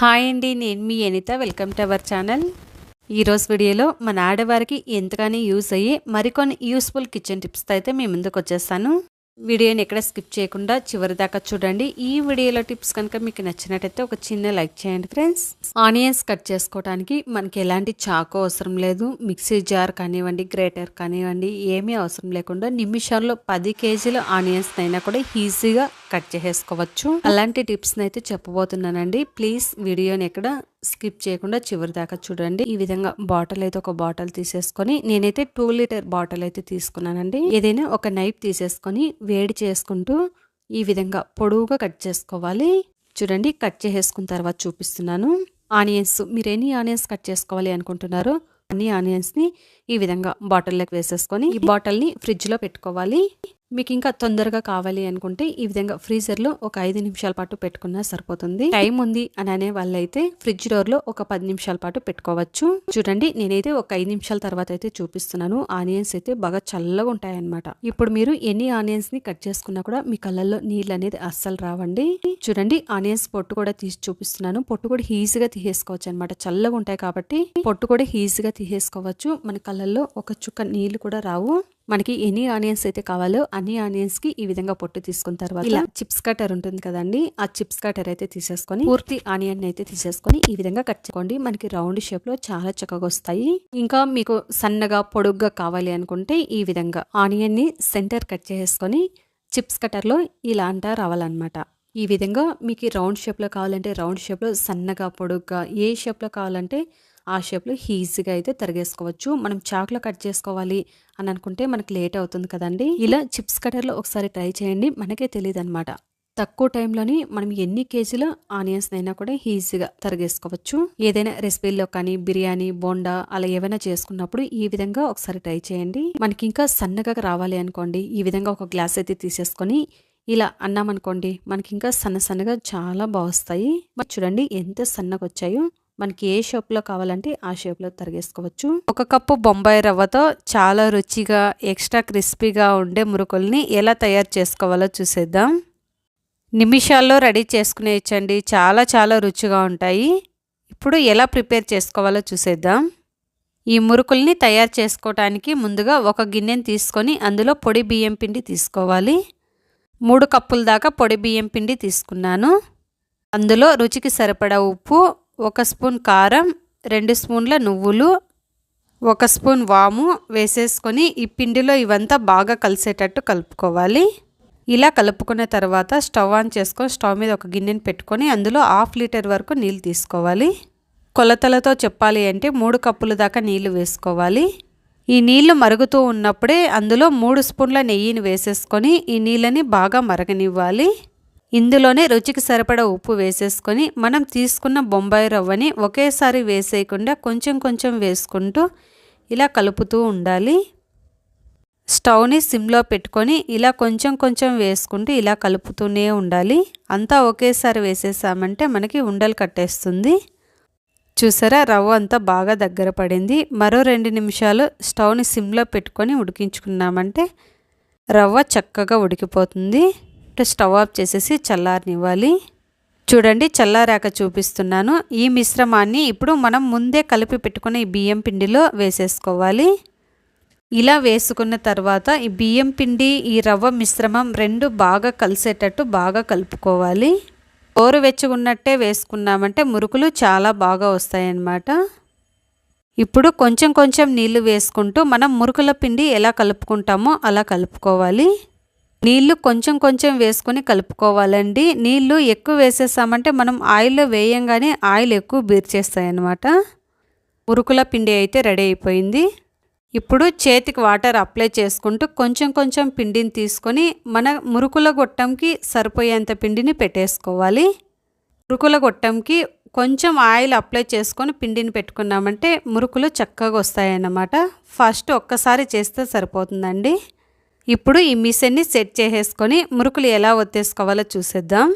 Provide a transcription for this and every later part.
Hi అండి నేను మీ Anitha. Welcome to our channel. ఈరోజు వీడియోలో మన ఆడవారికి ఎంతగానో యూస్ అయ్యే మరికొన్ని యూస్ఫుల్ కిచెన్ టిప్స్తో అయితే మీ ముందుకు వచ్చేస్తాను. వీడియోని ఎక్కడ స్కిప్ చేయకుండా చివరి దాకా చూడండి. ఈ వీడియోలో టిప్స్ కనుక మీకు నచ్చినట్టయితే ఒక చిన్న లైక్ చేయండి ఫ్రెండ్స్. ఆనియన్స్ కట్ చేసుకోవడానికి మనకి ఎలాంటి చాకు అవసరం లేదు. మిక్సీ జార్ కానివ్వండి గ్రేటర్ కానివ్వండి ఏమీ అవసరం లేకుండా నిమిషాల్లో పది కేజీల ఆనియన్స్ అయినా కూడా ఈజీగా కట్ చేసేసుకోవచ్చు. అలాంటి టిప్స్ అయితే చెప్పబోతున్నానండి. ప్లీజ్ వీడియోని ఎక్కడ స్కిప్ చేయకుండా చివరి దాకా చూడండి. ఈ విధంగా బాటిల్ అయితే ఒక బాటిల్ తీసేసుకొని నేనైతే టూ లీటర్ బాటిల్ అయితే తీసుకున్నానండి. ఏదైనా ఒక నైఫ్ తీసేసుకొని వేడి చేసుకుంటూ ఈ విధంగా పొడవుగా కట్ చేసుకోవాలి. చూడండి కట్ చేసేసుకున్న తర్వాత చూపిస్తున్నాను. ఆనియన్స్ మీరు ఎన్ని ఆనియన్స్ కట్ చేసుకోవాలి అనుకుంటున్నారో అన్ని ఆనియన్స్ని ఈ విధంగా బాటిల్లోకి వేసేసుకొని ఈ బాటిల్ని ఫ్రిడ్జ్లో పెట్టుకోవాలి. మీకు ఇంకా తొందరగా కావాలి అనుకుంటే ఈ విధంగా ఫ్రీజర్లో ఒక ఐదు నిమిషాల పాటు పెట్టుకున్నా సరిపోతుంది. టైం ఉంది అని అనే వాళ్ళైతే ఫ్రిడ్జ్ డోర్లో ఒక పది నిమిషాల పాటు పెట్టుకోవచ్చు. చూడండి నేనైతే ఒక ఐదు నిమిషాల తర్వాత అయితే చూపిస్తున్నాను. ఆనియన్స్ అయితే బాగా చల్లగా ఉంటాయన్నమాట. ఇప్పుడు మీరు ఎన్ని ఆనియన్స్ని కట్ చేసుకున్నా కూడా మీ కళ్ళల్లో నీళ్ళు అనేది అస్సలు రావండి. చూడండి ఆనియన్స్ పొట్టు కూడా తీసి చూపిస్తున్నాను. పొట్టు కూడా ఈజీగా తీసేసుకోవచ్చు అనమాట చల్లగా ఉంటాయి కాబట్టి పొట్టు కూడా ఈజీగా తీసేసుకోవచ్చు. మన కళ్ళల్లో ఒక చుక్క నీళ్ళు కూడా రావు. మనకి ఎన్ని ఆనియన్స్ అయితే కావాలో అన్ని ఆనియన్స్కి ఈ విధంగా పొట్టు తీసుకున్న తర్వాత ఇలా. చిప్స్ కటర్ ఉంటుంది కదండి ఆ చిప్స్ కటర్ అయితే తీసేసుకొని పూర్తి ఆనియన్ అయితే తీసేసుకొని ఈ విధంగా కట్ చేసుకోండి. మనకి రౌండ్ షేప్లో చాలా చక్కగా వస్తాయి. ఇంకా మీకు సన్నగా పొడుగ్గా కావాలి అనుకుంటే ఈ విధంగా ఆనియన్ని సెంటర్ కట్ చేసుకొని చిప్స్ కటర్లో ఇలా అంటా రావాలన్నమాట. ఈ విధంగా మీకు రౌండ్ షేప్లో కావాలంటే రౌండ్ షేప్లో సన్నగా పొడుగ్గా ఏ షేప్లో కావాలంటే ఆ షేప్లో ఈజీగా అయితే తరిగేసుకోవచ్చు. మనం చాకులో కట్ చేసుకోవాలి అని అనుకుంటే మనకి లేట్ అవుతుంది కదండి. ఇలా చిప్స్ కటర్లో ఒకసారి ట్రై చేయండి. మనకే తెలియదు అనమాట తక్కువ టైంలోని మనం ఎన్ని కేజీల ఆనియన్స్ అయినా కూడా ఈజీగా తరిగేసుకోవచ్చు. ఏదైనా రెసిపీల్లో కానీ బిర్యానీ బోండా అలా ఏవైనా చేసుకున్నప్పుడు ఈ విధంగా ఒకసారి ట్రై చేయండి. మనకి ఇంకా సన్నగా రావాలి అనుకోండి. ఈ విధంగా ఒక గ్లాస్ అయితే తీసేసుకొని ఇలా అన్నామనుకోండి మనకి ఇంకా సన్న సన్నగా చాలా బాగుస్తాయి మరి చూడండి ఎంత సన్నగా వచ్చాయో. మనకి ఏ షేప్లో కావాలంటే ఆ షేప్లో తరిగేసుకోవచ్చు. ఒక కప్పు బొంబాయి రవ్వతో చాలా రుచిగా ఎక్స్ట్రా క్రిస్పీగా ఉండే మురుకుల్ని ఎలా తయారు చేసుకోవాలో చూసేద్దాం. నిమిషాల్లో రెడీ చేసుకునేయచ్చండి. చాలా చాలా రుచిగా ఉంటాయి. ఇప్పుడు ఎలా ప్రిపేర్ చేసుకోవాలో చూసేద్దాం. ఈ మురుకుల్ని తయారు చేసుకోవటానికి ముందుగా ఒక గిన్నెని తీసుకొని అందులో పొడి బియ్యం పిండి తీసుకోవాలి. మూడు కప్పుల దాకా పొడి బియ్యం పిండి తీసుకున్నాను. అందులో రుచికి సరిపడా ఉప్పు ఒక స్పూన్ కారం రెండు స్పూన్ల నువ్వులు ఒక స్పూన్ వాము వేసేసుకొని ఈ పిండిలో ఇవంతా బాగా కలిసేటట్టు కలుపుకోవాలి. ఇలా కలుపుకున్న తర్వాత స్టవ్ ఆన్ చేసుకొని స్టవ్ మీద ఒక గిన్నెని పెట్టుకొని అందులో హాఫ్ లీటర్ వరకు నీళ్ళు తీసుకోవాలి. కొలతలతో చెప్పాలి అంటే మూడు కప్పుల దాకా నీళ్ళు వేసుకోవాలి. ఈ నీళ్ళు మరుగుతూ ఉన్నప్పుడే అందులో మూడు స్పూన్ల నెయ్యిని వేసేసుకొని ఈ నీళ్ళని బాగా మరగనివ్వాలి. ఇందులోనే రుచికి సరిపడ ఉప్పు వేసేసుకొని మనం తీసుకున్న బొంబాయి రవ్వని ఒకేసారి వేసేయకుండా కొంచెం కొంచెం వేసుకుంటూ ఇలా కలుపుతూ ఉండాలి. స్టవ్ని సిమ్లో పెట్టుకొని ఇలా కొంచెం కొంచెం వేసుకుంటూ ఇలా కలుపుతూనే ఉండాలి. అంతా ఒకేసారి వేసేసామంటే మనకి ఉండలు కట్టేస్తుంది. చూసారా? రవ్వ అంతా బాగా దగ్గర పడింది. మరో రెండు నిమిషాలు స్టవ్ని సిమ్లో పెట్టుకొని ఉడికించుకున్నామంటే రవ్వ చక్కగా ఉడికిపోతుంది. స్టవ్ ఆఫ్ చేసేసి చల్లారనివ్వాలి. చూడండి చల్లారాక చూపిస్తున్నాను. ఈ మిశ్రమాన్ని ఇప్పుడు మనం ముందే కలిపి పెట్టుకున్న ఈ బియ్యం పిండిలో వేసేసుకోవాలి. ఇలా వేసుకున్న తర్వాత ఈ బియ్యం పిండి ఈ రవ్వ మిశ్రమం రెండు బాగా కలిసేటట్టు బాగా కలుపుకోవాలి. ఉన్నట్టే వేసుకున్నామంటే మురుకులు చాలా బాగా వస్తాయన్నమాట. ఇప్పుడు కొంచెం కొంచెం నీళ్ళు వేసుకుంటూ మనం మురుకుల పిండి ఎలా కలుపుకుంటామో అలా కలుపుకోవాలి. నీళ్ళు కొంచెం కొంచెం వేసుకొని కలుపుకోవాలండి. నీళ్ళు ఎక్కువ వేసేసామంటే మనం ఆయిల్లో వేయంగానే ఆయిల్ ఎక్కువ బీర్చేస్తాయి అన్నమాట మురుకుల పిండి అయితే రెడీ అయిపోయింది. ఇప్పుడు చేతికి వాటర్ అప్లై చేసుకుంటూ కొంచెం కొంచెం పిండిని తీసుకొని మన మురుకుల గొట్టంకి సరిపోయేంత పిండిని పెట్టేసుకోవాలి. మురుకుల గొట్టంకి కొంచెం ఆయిల్ అప్లై చేసుకొని పిండిని పెట్టుకున్నామంటే మురుకులు చక్కగా వస్తాయన్నమాట. ఫస్ట్ ఒక్కసారి చేస్తే సరిపోతుందండి. ఇప్పుడు ఈ మిషన్ని సెట్ చేసేసుకొని మురుకులు ఎలా ఒత్తేసుకోవాలో చూసేద్దాం.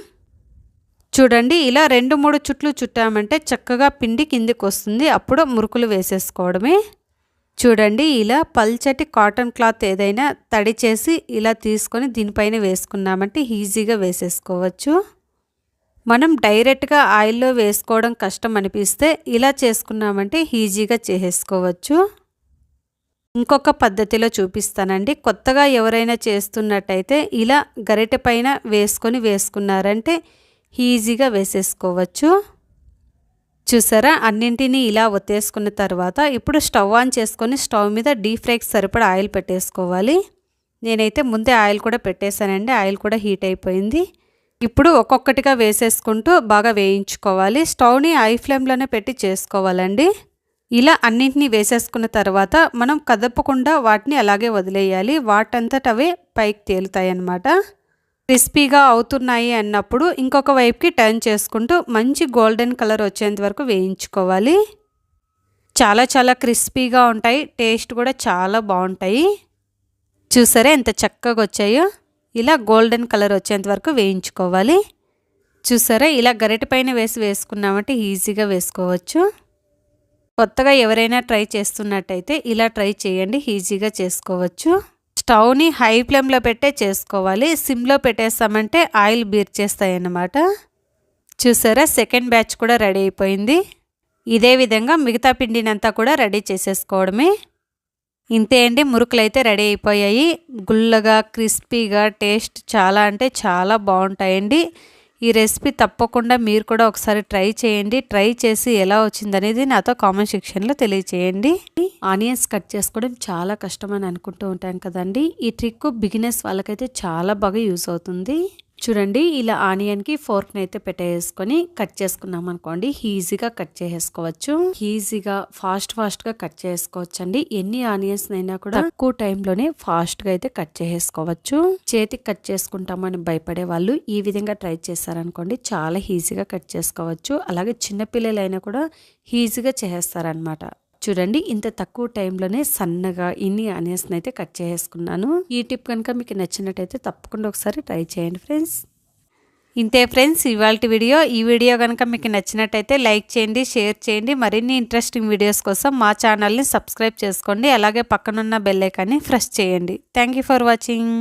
చూడండి ఇలా రెండు మూడు చుట్లు చుట్టామంటే చక్కగా పిండి కిందికి వస్తుంది. అప్పుడు మురుకులు వేసేసుకోవడమే. చూడండి ఇలా పల్చటి కాటన్ క్లాత్ ఏదైనా తడి చేసి ఇలా తీసుకొని దీనిపైన వేసుకున్నామంటే ఈజీగా వేసేసుకోవచ్చు. మనం డైరెక్ట్గా ఆయిల్లో వేసుకోవడం కష్టం అనిపిస్తే ఇలా చేసుకున్నామంటే ఈజీగా చేసేసుకోవచ్చు. ఇంకొక పద్ధతిలో చూపిస్తానండి. కొత్తగా ఎవరైనా చేస్తున్నట్టయితే ఇలా గరిటె పైన వేసుకొని వేసుకున్నారంటే ఈజీగా వేసేసుకోవచ్చు. చూసారా? అన్నింటినీ ఇలా ఒత్తేసుకున్న తర్వాత ఇప్పుడు స్టవ్ ఆన్ చేసుకొని స్టవ్ మీద డీప్ ఫ్రైకి సరిపడా ఆయిల్ పెట్టేసుకోవాలి. నేనైతే ముందే ఆయిల్ కూడా పెట్టేశానండి. ఆయిల్ కూడా హీట్ అయిపోయింది. ఇప్పుడు ఒక్కొక్కటిగా వేసేసుకుంటూ బాగా వేయించుకోవాలి. స్టవ్ని ఐ ఫ్లేమ్లోనే పెట్టి చేసుకోవాలండి. ఇలా అన్నింటినీ వేసేసుకున్న తర్వాత మనం కదపకుండా వాటిని అలాగే వదిలేయాలి. వాటంతట అవే పైకి తేలుతాయి అన్నమాట క్రిస్పీగా అవుతున్నాయి అన్నప్పుడు ఇంకొక వైపుకి టర్న్ చేసుకుంటూ మంచి గోల్డెన్ కలర్ వచ్చేంత వరకు వేయించుకోవాలి. చాలా చాలా క్రిస్పీగా ఉంటాయి. టేస్ట్ కూడా చాలా బాగుంటాయి. చూసారా ఎంత చక్కగా వచ్చాయో? ఇలా గోల్డెన్ కలర్ వచ్చేంత వరకు వేయించుకోవాలి. చూసారా? ఇలా గరిటె పైన వేసి వేసుకున్నామంటే ఈజీగా వేసుకోవచ్చు. కొత్తగా ఎవరైనా ట్రై చేస్తున్నట్టయితే ఇలా ట్రై చేయండి ఈజీగా చేసుకోవచ్చు. స్టవ్ని హై ఫ్లేమ్లో పెట్టే చేసుకోవాలి. సిమ్లో పెట్టేస్తామంటే ఆయిల్ బీర్చేస్తాయి అన్నమాట చూసారా? సెకండ్ బ్యాచ్ కూడా రెడీ అయిపోయింది. ఇదే విధంగా మిగతా పిండినంతా కూడా రెడీ చేసేసుకోవడమే. ఇంతే అండి. మురుకులు అయితే రెడీ అయిపోయాయి. గుల్లగా క్రిస్పీగా టేస్ట్ చాలా అంటే చాలా బాగుంటాయండి. ఈ రెసిపీ తప్పకుండా మీరు కూడా ఒకసారి ట్రై చేయండి. ట్రై చేసి ఎలా వచ్చిందనేది నాతో కామెంట్ సెక్షన్లో తెలియచేయండి. ఆనియన్స్ కట్ చేసుకోవడం చాలా కష్టం అని అనుకుంటూ ఉంటాం కదండి. ఈ ట్రిక్ బిగినర్స్ వాళ్ళకైతే చాలా బాగా యూస్ అవుతుంది. చూడండి ఇలా ఆనియన్కి ఫోర్క్ని అయితే పెట్టేసుకొని కట్ చేసుకున్నాం అనుకోండి ఈజీగా కట్ చేసుకోవచ్చు ఈజీగా ఫాస్ట్ ఫాస్ట్గా కట్ చేసుకోవచ్చు అండి ఎన్ని ఆనియన్స్ అయినా కూడా తక్కువ టైంలోనే ఫాస్ట్గా అయితే కట్ చేసుకోవచ్చు చేతికి కట్ చేసుకుంటామని భయపడే వాళ్ళు ఈ విధంగా ట్రై చేస్తారనుకోండి చాలా ఈజీగా కట్ చేసుకోవచ్చు. అలాగే చిన్నపిల్లలైనా కూడా ఈజీగా చేసేస్తారనమాట చూడండి ఇంత తక్కువ టైంలోనే సన్నగా ఇన్ని ఆనియన్స్ని అయితే కట్ చేసుకున్నాను ఈ టిప్ కనుక మీకు నచ్చినట్టయితే తప్పకుండా ఒకసారి ట్రై చేయండి ఫ్రెండ్స్. ఇంతే ఫ్రెండ్స్ ఇవాళ వీడియో. ఈ వీడియో కనుక మీకు నచ్చినట్టయితే లైక్ చేయండి షేర్ చేయండి. మరిన్ని ఇంట్రెస్టింగ్ వీడియోస్ కోసం మా ఛానల్ని సబ్స్క్రైబ్ చేసుకోండి. అలాగే పక్కనున్న బెల్లైకాన్ని ఫ్రెష్ చేయండి. Thank for watching.